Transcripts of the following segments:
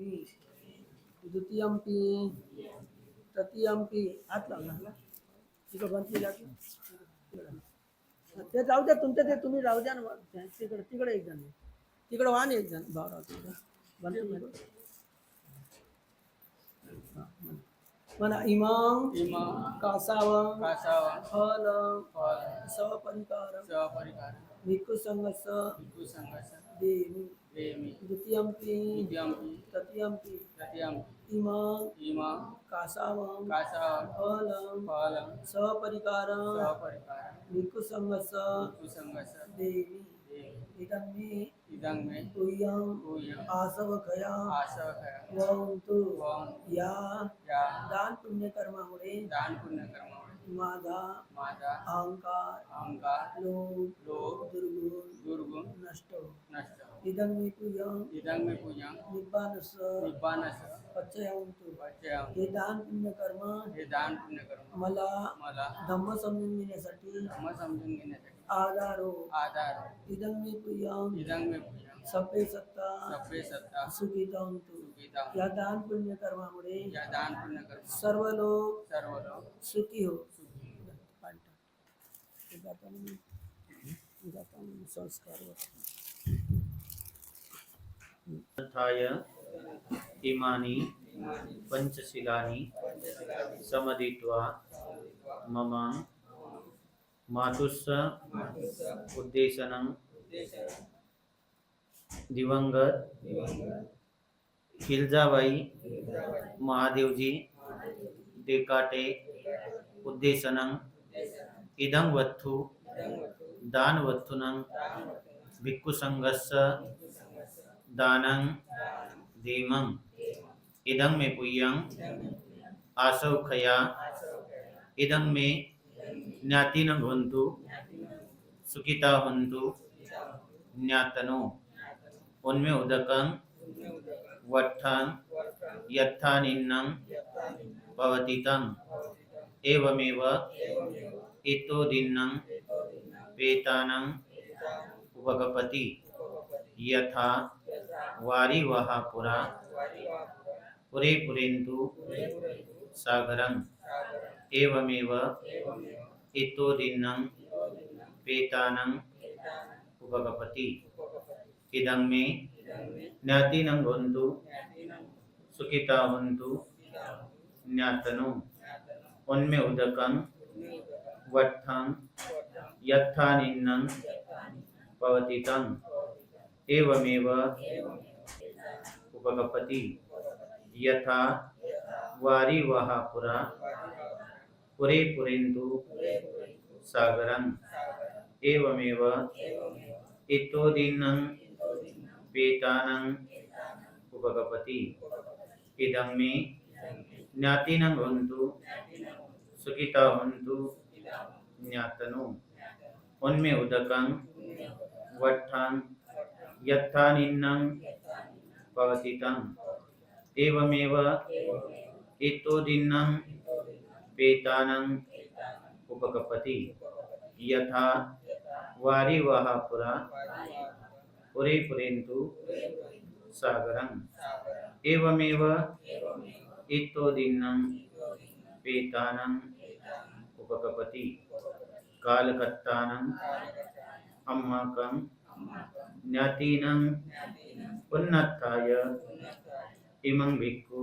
देवी द्वितीयंपी तृतीयंपी हात लावला ना तिकडं? तिकडं. ते जाऊ द्या तुमचं ते तुम्ही राहू द्या ना. तिकडे तिकडे एक जण तिकडे वाहन एक जण भावराव तिकडे. हा, म्हणा. इमाम इमाम कासावं कासावा फल फळ सपरिकार सहपरिकार भिक्खू संघस भिक्खू संघर्ष देवी देमी द्वितीयंपी। द्वितीयंपी। तृतीयंपी। तृतीयंपी। इमाम इमाम कासावं। कासावा। फल। फळ सपरिकार सहपरिकार। भिक्खू संघस देवी। इदं मे इदं मे तुय्यं। तुय्यं। आसवखया। आसवखया। वंतु वं या। या। दान दान पुण्यकर्मामुळे माझा माझा अहंकार। अहंकार। लोभ। लोभ। इदं मे तुय्यं इदं मे पूजं निब्बानस निब्बानस पच्चयंतु पच्चयं हे दान पुण्यकर्म हे दान पुण्यकर्म मला मला धम्म समजून घेण्यासाठी धर्म समजून घेण्यासाठी आधार आधार इदं मे तुय्यं इदं मे पूजं सभ्य सत्ता सभ्य सत्ता सुखितांतु सुखिता या दान पुण्यकर्मामुळे या दान पुण्यकर्म सर्व लोक सर्व लोक सुखी हो सुखी संस्कार इमानि पञ्चशिलानि समदित्वा मम मातुस्स उद्देशनं दिवंगत खिलजाबाई महादेवजी देकाटे उद्देशनं इदं वत्थु दानवत्थुनं भिक्खुसङ्घस्य दानं धीमं। इदं मे पुय्यं आसौखया इदं मे ज्ञातिनं भवन्तु। सुखिता हन्तु। ज्ञातनो। उन्मे उदकं। वट्ठं यत्थानिन्नं। भवति तम् एवमेव इतोदिन्नं वेतानं। उपगपति। यथा वारिवहा पुरा। पुरे पुरेन्तु सागरम्। एवमेव इतोदिन्नं वेतानं उपगपति। इदं मे ज्ञातिनं भवन्तु सुखिता हन्तु ज्ञातनो। उन्मे उदकं वट्ठं यत्थानिन्नं भवति तम् एवमेव उपगपति। यथा वारिवहा पुरा। पुरे पुरेन्तु सागरम्। एवमेव इतोदिनं वेतानं उपगपति। इदं मे ज्ञातिनं भवन्तु सुखिता हन्तु ज्ञातनो। उन्मे उदकं वट्ठं यत्थानिन्नं भवति एवमेव इतोदिन्नं वेतानं उपगपति यथा वारिवहा पुरा, पुरे पुरेन्तु सागरम्। एवमेव इतोदिन्नं वेतानं उपगपति कालकत्तानं अम्माकं, ज्ञातीनं उन्नत्थाय इमं भिक्खु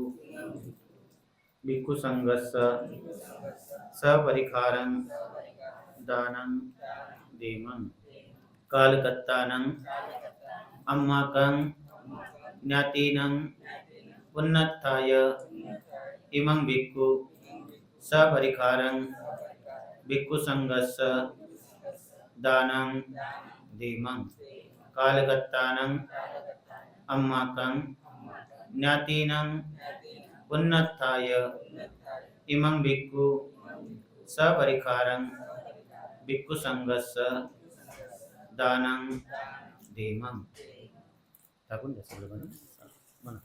भिक्खुसङ्घस्य सपरिखारं दानं देमं कालकत्तानं अम्माकं ज्ञातीनं उन्नत्थाय इमं भिक्खु सपरिखारं भिक्खुसङ्घस्य दानं धीमं कालगत्तानं ammakang nyatinang unnathaya imang bhikkhu. Sabarikarang bhikkhu. sanggasa danang demang takun ya sebelum mana?